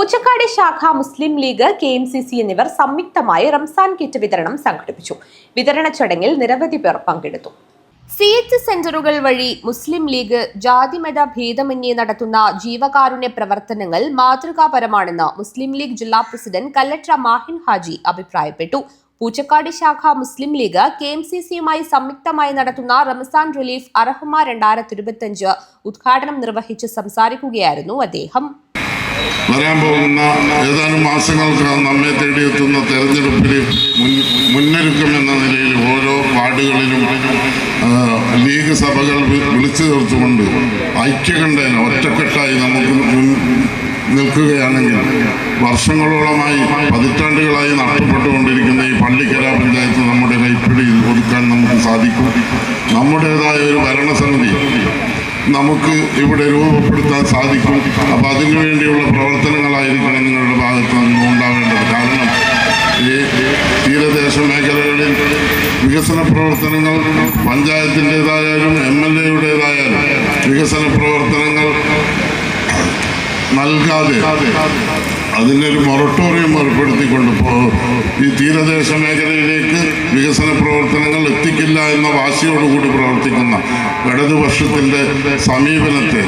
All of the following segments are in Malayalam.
പൂച്ചക്കാട് ശാഖ Muslim League K M C C എന്നിവർ സംയുക്തമായി റംസാൻ കിറ്റ് വിതരണം സംഘടിപ്പിച്ചു. വിതരണ ചടങ്ങിൽ നിരവധി പേർ പങ്കെടുത്തു. സി എച്ച് സെന്ററുകൾ വഴി മുസ്ലിം ലീഗ് ജാതിമത ഭേദമന്യേ നടത്തുന്ന ജീവകാരുണ്യ പ്രവർത്തനങ്ങൾ മാതൃകാപരമാണെന്ന് മുസ്ലിം ലീഗ് ജില്ലാ പ്രസിഡന്റ് കല്ലട്ര മാഹിൻ ഹാജി അഭിപ്രായപ്പെട്ടു. പൂച്ചക്കാട് ശാഖ Muslim League K M C സിയുമായി സംയുക്തമായി നടത്തുന്ന റംസാൻ റിലീഫ് അർഹമ രണ്ടായിരത്തി ഇരുപത്തിയഞ്ച് ഉദ്ഘാടനം നിർവഹിച്ച് സംസാരിക്കുകയായിരുന്നു അദ്ദേഹം. വരാൻ പോകുന്ന ഏതാനും മാസങ്ങൾക്കകം നമ്മെ തേടിയെത്തുന്ന തെരഞ്ഞെടുപ്പിൽ മുൻ മുന്നൊരുക്കം എന്ന നിലയിൽ ഓരോ വാർഡുകളിലും ലീഗ് സഭകൾ വിളിച്ചു ചേർത്തുകൊണ്ട് ഐക്യകണ്ഠേന ഒറ്റക്കെട്ടായി നമുക്ക് നിൽക്കുകയാണെങ്കിൽ വർഷങ്ങളോളമായി പതിറ്റാണ്ടുകളായി നഷ്ടപ്പെട്ടുകൊണ്ടിരിക്കുന്ന ഈ പള്ളിക്കര പഞ്ചായത്ത് നമ്മുടെ കൈപ്പിടിയിൽ ഒതുക്കാൻ നമുക്ക് സാധിക്കും. നമ്മുടേതായ ഒരു ഭരണസമിതി നമുക്ക് ഇവിടെ രൂപപ്പെടുത്താൻ സാധിക്കും. അപ്പം അതിനു വേണ്ടിയുള്ള പ്രവർത്തനങ്ങളായിരിക്കണം നിങ്ങളുടെ ഭാഗത്ത് നിന്നും ഉണ്ടാവേണ്ടത്. കാരണം ഈ തീരദേശ മേഖലകളിൽ വികസന പ്രവർത്തനങ്ങൾ പഞ്ചായത്തിന്റെതായാലും എം എൽ എയുടേതായാലും വികസന പ്രവർത്തനങ്ങൾ നൽകാതെ അതിനൊരു മൊറട്ടോറിയം ഏർപ്പെടുത്തിക്കൊണ്ട് ഈ തീരദേശ മേഖലയിലേക്ക് വികസന പ്രവർത്തനങ്ങൾ എത്തിക്കില്ല എന്ന വാശിയോടുകൂടി പ്രവർത്തിക്കുന്ന ഇടതുപക്ഷത്തിന്റെ സമീപനത്തെ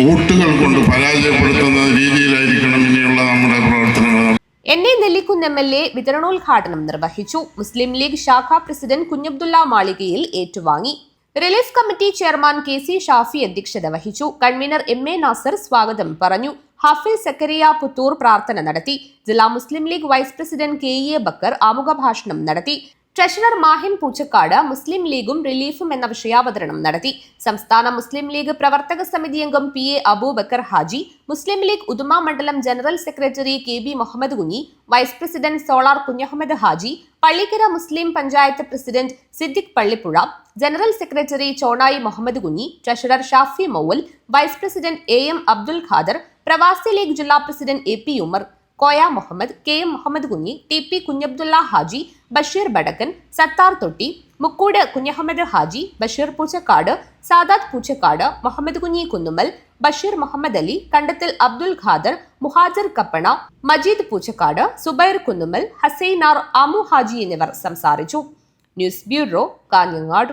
വോട്ടുകൾ കൊണ്ട് പരാജയപ്പെടുത്തുന്ന രീതിയിലായിരിക്കണം ഇനിയുള്ള നമ്മുടെ പ്രവർത്തനങ്ങൾ. N A Nellikkunnu M L A വിതരണോദ്ഘാടനം നിർവഹിച്ചു. മുസ്ലിം ലീഗ് ശാഖ പ്രസിഡന്റ് കുഞ്ഞബ്ദുള്ള മാളികയിൽ ഏറ്റുവാങ്ങി. Relief committee chairman K C Shafi അധ്യക്ഷത വഹിച്ചു. കൺവീനർ എം എ നാസർ സ്വാഗതം പറഞ്ഞു. ഹാഫിൽ സക്കരിയ പുത്തൂർ പ്രാർത്ഥന നടത്തി. ജില്ലാ Muslim League vice president K E A Bakker ആമുഖ ഭാഷണം നടത്തി. ട്രഷറർ മാഹിൻ പൂച്ചക്കാട് മുസ്ലിം ലീഗും റിലീഫും എന്ന വിഷയാവതരണം നടത്തി. സംസ്ഥാന മുസ്ലിം ലീഗ് പ്രവർത്തക സമിതി അംഗം P A Abubakar Haji Muslim League Uduma മണ്ഡലം general secretary K B Muhammad Kunhi vice president solar Kunhahammed Haji Pallikkara Muslim panchayat president Siddique Pallippuzha general secretary Chonayi Muhammad Kunhi treasurer Shafi Moul vice president A M Abdul Khader പ്രവാസി ലീഗ് ജില്ലാ president A P Umar Koya Muhammad K M Muhammad Kunhi T P Kunhabdulla Haji Basheer Badakkan Sathar Thotti Mukkoodu Kunhahammed Haji Basheer Poochakkad Sadath Poochakkad Muhammad Kunhi Kunnummal Basheer Muhammad Ali കണ്ടത്തിൽ അബ്ദുൽ ഖാദർ മുഹാജർ കപ്പണ മജീദ് പൂച്ചക്കാട് സുബൈർ കുന്നുമ്മൽ ഹസൈനാർ ആമു ഹാജി എന്നിവർ സംസാരിച്ചു. News bureau Kanhangad.